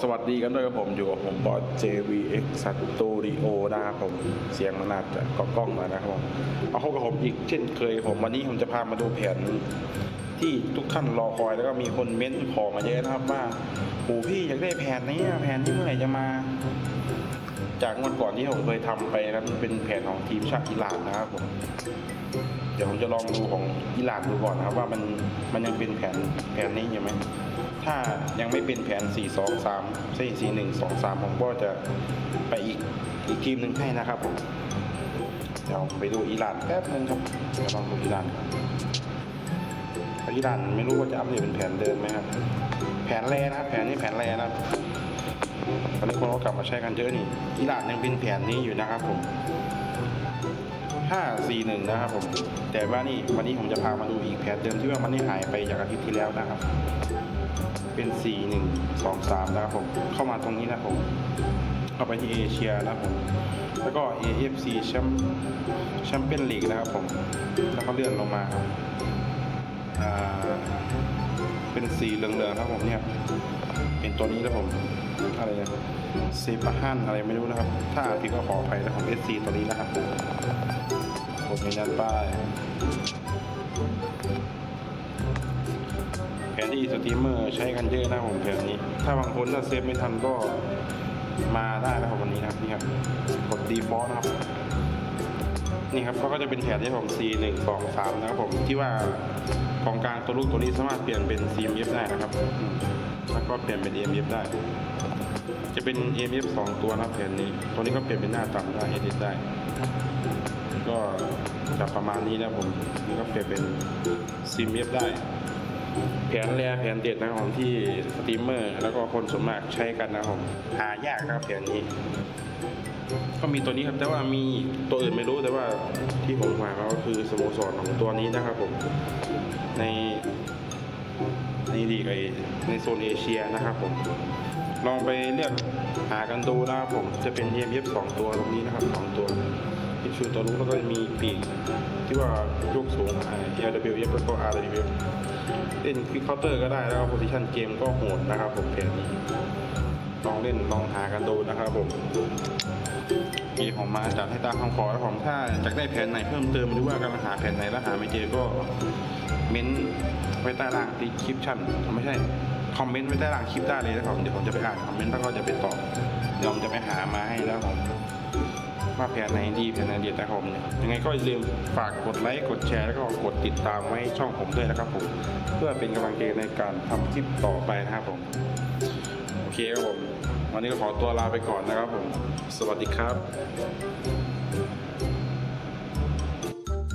สวัสดีกันด้วยครับผมอยู่กับผมบอส JVX Studio นะครับผมเสียงมันอาจจะกล้องๆหน่อยนะครับผมเอาเข้ากับผมอีกเช่นเคยผมวันนี้ผมจะพามาดูแผนที่ทุกท่านรอคอยแล้วก็มีคนเม้นขอมาเยอะนะครับว่าโอ้พี่อยากได้แผนนี้แผนที่เมื่อไหร่จะมา จากงวดก่อนที่ผมเคยทำไปนะมันเป็นแผนของทีมชาติอิหร่านนะครับผมเดี๋ยวผมจะลองดูของอิหร่านดูก่อนนะครับว่ามันมันยังเป็นแผนแผนนี้อยู่ไหม ถ้ายังไม่เป็นแผน 4 2 3ใช่4 1 2 3 ผมก็จะไปอีกอีกทีมหนึ่งให้นะครับผมเดี๋ยวไปดูอิหร่านแป๊บนึงครับเดี๋ยวลองดูอิหร่านครับอิหร่านไม่รู้ว่าจะอัปเดตเป็นแผนเดิมไหมครับ แผนแรนะครับ แผนนี้แผนแรนะครับตอนนี้คนก็กลับมาใช้กันเยอะนี่อิหร่านยังเป็นแผนนี้อยู่นะครับผม541 นะครับผม แต่ว่านี่วันนี้ผมจะพามาดูอีกแผนเดิมที่ว่ามันได้หายไปจากอาทิตย์ที่แล้วนะครับ เป็น 4123 นะครับผม เข้ามาตรงนี้นะครับผมเข้าไปที่เอเชียนะครับผม แล้วก็ AFC แชมป์แชมเปี้ยนลีกนะครับผม แล้วก็เลื่อนลงมาครับเป็นสีเหลืองๆนะครับผมเนี่ยเป็นตัวนี้แล้วผมอะไรเซปาฮันอะไรไม่รู้นะครับ ถ้าผิดก็ขออภัยนะของ SC ตัวนี้นะครับผมกดยืนยันป้าย แผนที่สตรีมเมอร์ใช้กันเยอะนะผมแผนนี้ ถ้าบางคนถ้าเซฟไม่ทันก็มาได้นะครับวันนี้นะครับนี่ครับกด default นะครับ นี่ครับก็จะเป็นแผนที่ผม C 1 2 3นะครับผมที่ว่ากองกลางตัวลูกตัวนี้สามารถเปลี่ยนเป็น CMF ได้นะครับแล้วก็เปลี่ยนเป็น EMF ได้ จะเป็น EMF สองตัวนะครับแผนนี้ ตัวนี้ก็เปลี่ยนเป็นหน้าต่ำได้ edit ได้ ก็จะประมาณนี้นะผมนี่ก็เปลี่ยนเป็น CMF ได้ แผนแรแผนเด็ดนะครับผมที่สตรีมเมอร์ แล้วก็คนส่วนมากใช้กันนะครับผมหายากนะครับแผนนี้ ก็มีตัวนี้ครับแต่ว่ามีตัวอื่นไม่รู้แต่ว่าที่ผมหามาก็คือสโมสรของตัวนี้นะครับผมในในลีกไอในโซนเอเชียนะครับผมลองไปเลือกหากันดูนะครับผมจะเป็น EMF สองตัวตรงนี้นะครับสองตัว ที่ชูตัวรู้แล้วก็มีปีกที่ว่ายกสูง LWF แล้วก็ RWF เล่นควิกเคาน์เตอร์ก็ได้แล้วก็โพซิชันเกมก็โหดนะครับผมเพจนี้ลองเล่นลองหากันดูนะครับผมมีผมมาจัดให้ตามคำขอแล้วผมถ้าอยากได้แผนไหนเพิ่มเติมหรือว่ากำลังหาแผนไหนแล้วหาไม่เจอก็เม้นไว้ใต้ล่างที่คลิปชั่นไม่ใช่คอมเมนต์ไว้ใต้ล่างคลิปได้เลยนะครับเดี๋ยวผมจะไปอ่านคอมเมนต์แล้วก็จะไปตอบเดี๋ยวผมจะไปหามาให้แล้วผม ว่าแผนไหนดีแผนไหนเดียดนะครับผมเนี่ยยังไงก็อย่าลืมฝากกดไลค์กดแชร์แล้วก็กดติดตามไว้ช่องผมด้วยนะครับผมเพื่อเป็นกำลังใจในการทำคลิปต่อไปนะครับผมโอเคครับผมวันนี้ก็ขอตัวลาไปก่อนนะครับผม สวัสดีครับ